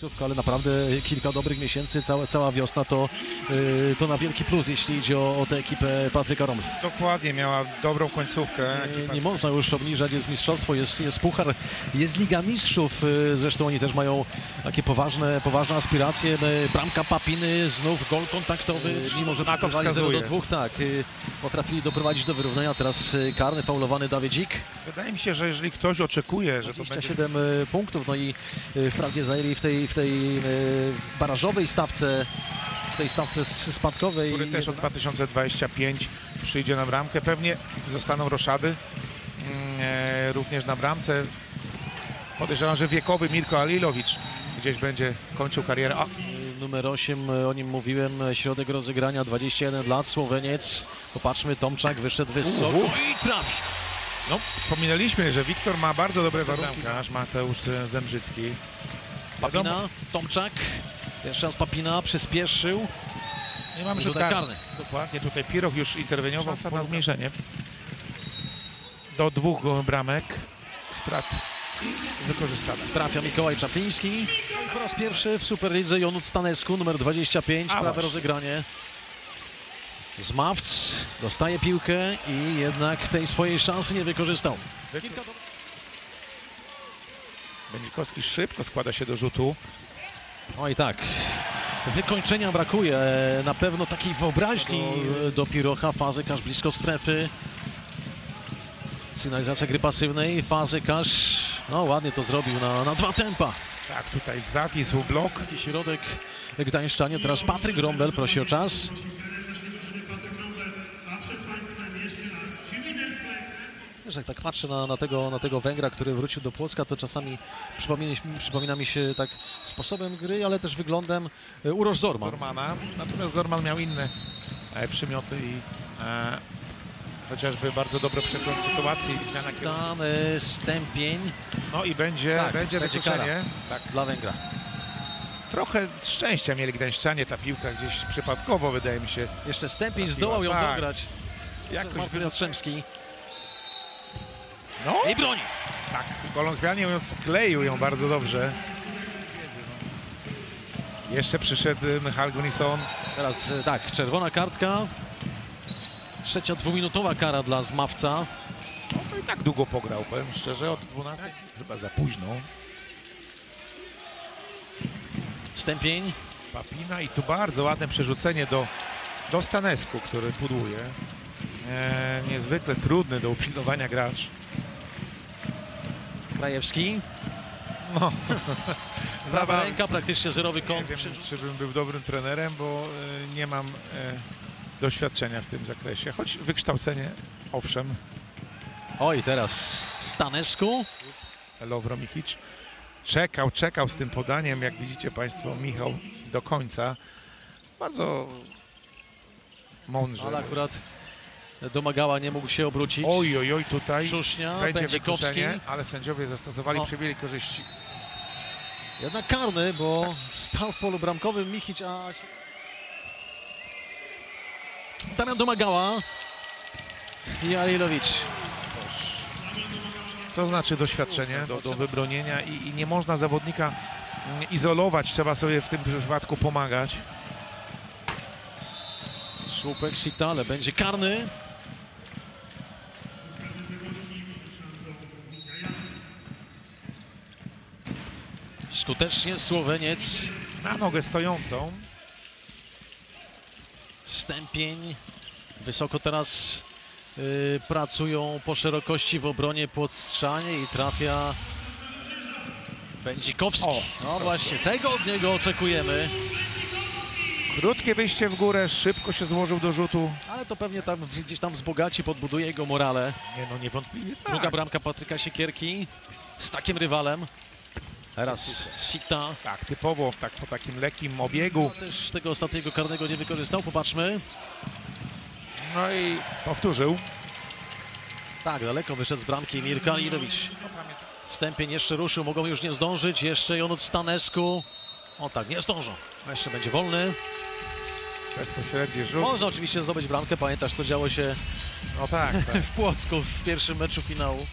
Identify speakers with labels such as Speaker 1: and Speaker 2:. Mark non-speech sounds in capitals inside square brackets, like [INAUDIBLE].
Speaker 1: końcówka, ale naprawdę kilka dobrych miesięcy, cała, cała wiosna to, yy, to na wielki plus, jeśli idzie o, o tę ekipę Patryka Romy.
Speaker 2: Dokładnie, miała dobrą końcówkę.
Speaker 1: Nie,
Speaker 2: Ekipa
Speaker 1: nie można już obniżać, jest mistrzostwo, jest, jest puchar, jest Liga Mistrzów, yy, zresztą oni też mają takie poważne, poważne aspiracje, Yy, bramka Papiny, znów gol kontaktowy, mimo że przegrywali 0 do
Speaker 2: wskazuje.
Speaker 1: 2, tak, yy, potrafili doprowadzić do wyrównania, teraz yy, karny, faulowany Dawiedzik.
Speaker 2: Wydaje mi się, że jeżeli ktoś oczekuje, że to będzie
Speaker 1: 27 y, punktów, no i y, wprawdzie zajęli w tej, w tej y, barażowej stawce, w tej stawce spadkowej.
Speaker 2: który też od 2025 przyjdzie na bramkę. Pewnie zostaną roszady mm, e, również na bramce. Podejrzewam, że wiekowy Mirko Alilowicz gdzieś będzie kończył karierę. A,
Speaker 1: Numer 8, y, o nim mówiłem, środek rozegrania, 21 lat, Słoweniec. Popatrzmy, Tomczak wyszedł wysoko
Speaker 2: Uhu.
Speaker 1: i trafi.
Speaker 2: no, wspominaliśmy, że Wiktor ma bardzo dobre warunki. Nasz Mateusz e, Zembrzycki.
Speaker 1: Papina, Tomczak, jeszcze raz Papina, przyspieszył.
Speaker 2: Nie mamy rzut karny.
Speaker 1: karny.
Speaker 2: Dokładnie, tutaj Piroch już interweniował na zmniejszenie. Do dwóch bramek strat i wykorzystane.
Speaker 1: Trafia Mikołaj Czapliński. Po raz pierwszy w Superlidze Jonut Stanesku, numer 25,
Speaker 2: A
Speaker 1: prawe
Speaker 2: właśnie.
Speaker 1: rozegranie. Zmawc dostaje piłkę i jednak tej swojej szansy nie wykorzystał. Kilka.
Speaker 2: Będzikowski szybko składa się do rzutu.
Speaker 1: Oj tak, wykończenia brakuje. Na pewno takiej wyobraźni do Pirocha, fazy każ blisko strefy. Sygnalizacja gry pasywnej, fazy każ, no ładnie to zrobił na, na dwa tempa.
Speaker 2: Tak, tutaj zawisł blok.
Speaker 1: Taki środek Gdańszczanie. Teraz Patryk Rombel prosi o czas. Wiesz, jak tak patrzę na, na, tego, na tego Węgra, który wrócił do Płocka, to czasami przypomina, przypomina mi się tak sposobem gry, ale też wyglądem e, Uroż Zorman.
Speaker 2: Zormana. Natomiast Zorman miał inne e, przymioty i e, chociażby bardzo dobry przegląd sytuacji.
Speaker 1: Tam e, stępień
Speaker 2: No i będzie,
Speaker 1: Tak,
Speaker 2: będzie
Speaker 1: będzie
Speaker 2: wykluczenie. Tak.
Speaker 1: dla Węgra.
Speaker 2: Trochę szczęścia mieli Gdańszczanie, ta piłka gdzieś przypadkowo wydaje mi się.
Speaker 1: Jeszcze stępień zdołał ją
Speaker 2: tak.
Speaker 1: dograć.
Speaker 2: Jak
Speaker 1: Jak
Speaker 2: ktoś
Speaker 1: Marcin Jastrzębski.
Speaker 2: No
Speaker 1: I broni.
Speaker 2: tak, kolokwialnie mówiąc skleił ją bardzo dobrze. Jeszcze przyszedł Michal Gunison.
Speaker 1: Teraz e, tak, czerwona kartka. Trzecia dwuminutowa kara dla Zmawca.
Speaker 2: No i tak długo pograł, powiem szczerze, od 12. Chyba za późno.
Speaker 1: Stępień.
Speaker 2: Papina i tu bardzo ładne przerzucenie do, do Stanesku, który pudłuje. E, niezwykle trudny do upilnowania gracz.
Speaker 1: Krajewski.
Speaker 2: No, [LAUGHS] Zabaw-
Speaker 1: ręka, praktycznie zerowy
Speaker 2: Nie
Speaker 1: kąt.
Speaker 2: wiem, czy bym był dobrym trenerem, bo e, nie mam e, doświadczenia w tym zakresie. Choć wykształcenie, owszem,
Speaker 1: Oj, teraz Stanesku.
Speaker 2: Lowro Michicz czekał, czekał z tym podaniem, jak widzicie Państwo, Michał do końca. Bardzo mądrze.
Speaker 1: Ale akurat domagała, nie mógł się obrócić.
Speaker 2: Oj, oj, oj, tutaj
Speaker 1: Szusznia,
Speaker 2: będzie
Speaker 1: będzie Kowski.
Speaker 2: ale sędziowie zastosowali
Speaker 1: O.
Speaker 2: przybieli korzyści.
Speaker 1: Jednak karny, bo stał w polu bramkowym Michić, a... Damian domagała. I Alilowicz.
Speaker 2: Co znaczy doświadczenie do, do wybronienia i, i nie można zawodnika mm, izolować, trzeba sobie w tym przypadku pomagać.
Speaker 1: Słupek Sita, ale będzie karny. Skutecznie Słoweniec.
Speaker 2: Na nogę stojącą.
Speaker 1: Stępień. Wysoko teraz y, pracują po szerokości w obronie Płotrzanie i trafia Będzikowski.
Speaker 2: O,
Speaker 1: no właśnie, tego od niego oczekujemy.
Speaker 2: Krótkie wyjście w górę, szybko się złożył do rzutu.
Speaker 1: Ale to pewnie tam gdzieś tam wzbogaci, podbuduje jego morale.
Speaker 2: Nie no, niewątpliwie tak.
Speaker 1: Druga bramka Patryka Siekierki z takim rywalem. Teraz Sita.
Speaker 2: Tak, typowo tak, po takim lekkim obiegu.
Speaker 1: Też tego ostatniego karnego nie wykorzystał. Popatrzmy.
Speaker 2: No i powtórzył.
Speaker 1: Tak, daleko wyszedł z bramki Mirka Lidowicz. Stępień jeszcze ruszył, mogą już nie zdążyć. Jeszcze Jonut Stanesku. O tak, nie zdążą. No Jeszcze będzie wolny.
Speaker 2: Bezpośredni rzut.
Speaker 1: Można oczywiście zdobyć bramkę. Pamiętasz, co działo się
Speaker 2: No tak, tak. [LAUGHS]
Speaker 1: w Płocku w pierwszym meczu finału.